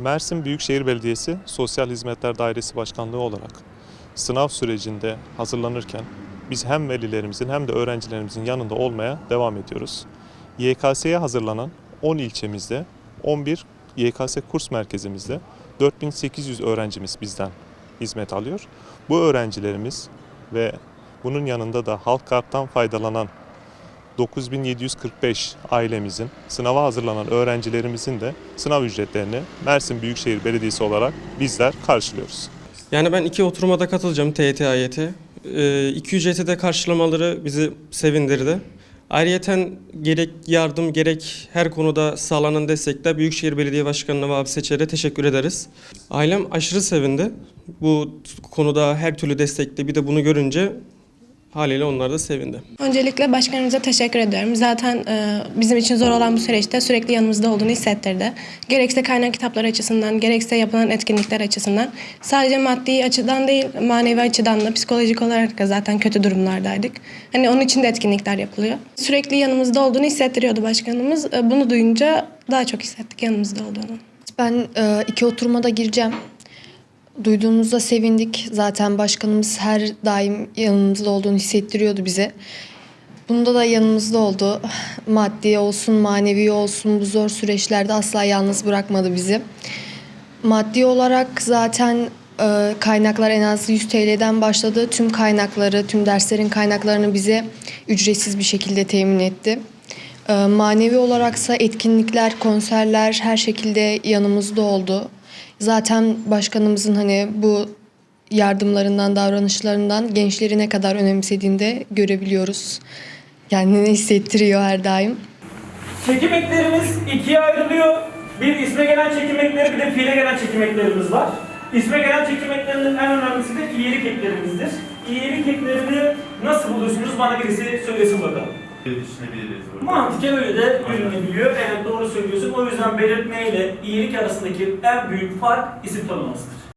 Mersin Büyükşehir Belediyesi Sosyal Hizmetler Dairesi Başkanlığı olarak sınav sürecinde hazırlanırken biz hem velilerimizin hem de öğrencilerimizin yanında olmaya devam ediyoruz. YKS'ye hazırlanan 10 ilçemizde 11 YKS kurs merkezimizde 4800 öğrencimiz bizden hizmet alıyor. Bu öğrencilerimiz ve bunun yanında da halk karttan faydalanan 9745 ailemizin, sınava hazırlanan öğrencilerimizin de sınav ücretlerini Mersin Büyükşehir Belediyesi olarak bizler karşılıyoruz. Yani ben iki oturumada katılacağım TYT AYT. Ee, iki ücreti karşılamaları bizi sevindirdi. Ayrıyeten gerek yardım gerek her konuda sağlanan destekle Büyükşehir Belediye Başkanı'na ve abi Seçer'e teşekkür ederiz. Ailem aşırı sevindi. Bu konuda her türlü destekle bir de bunu görünce haliyle onlar da sevindi. Öncelikle başkanımıza teşekkür ediyorum. Zaten e, bizim için zor olan bu süreçte sürekli yanımızda olduğunu hissettirdi. Gerekse kaynak kitapları açısından, gerekse yapılan etkinlikler açısından. Sadece maddi açıdan değil, manevi açıdan da psikolojik olarak da zaten kötü durumlardaydık. Hani onun için de etkinlikler yapılıyor. Sürekli yanımızda olduğunu hissettiriyordu başkanımız. E, Bunu duyunca daha çok hissettik yanımızda olduğunu. Ben e, iki oturmada gireceğim. Duyduğumuzda sevindik. Zaten başkanımız her daim yanımızda olduğunu hissettiriyordu bize. Bunda da yanımızda oldu. Maddi olsun, manevi olsun bu zor süreçlerde asla yalnız bırakmadı bizi. Maddi olarak zaten e, kaynaklar en az 100 TL'den başladı. Tüm kaynakları, tüm derslerin kaynaklarını bize ücretsiz bir şekilde temin etti. E, manevi olaraksa etkinlikler, konserler her şekilde yanımızda oldu. Zaten başkanımızın hani bu yardımlarından, davranışlarından gençleri ne kadar önemsediğini de görebiliyoruz. Kendini hissettiriyor her daim. Çekim eklerimiz ikiye ayrılıyor. Bir isme gelen çekim ekleri bir de fiile gelen çekim eklerimiz var. İsme gelen çekim eklerinin en önemlisi de iyilik eklerimizdir. İyilik eklerini nasıl bulursunuz bana birisi söylesin bakalım. Düşünebiliriz burada. Mantıken öyle de görünebiliyor. Evet doğru söylüyorsun. O yüzden belirtme ile iyilik arasındaki en büyük fark isim tanımasıdır.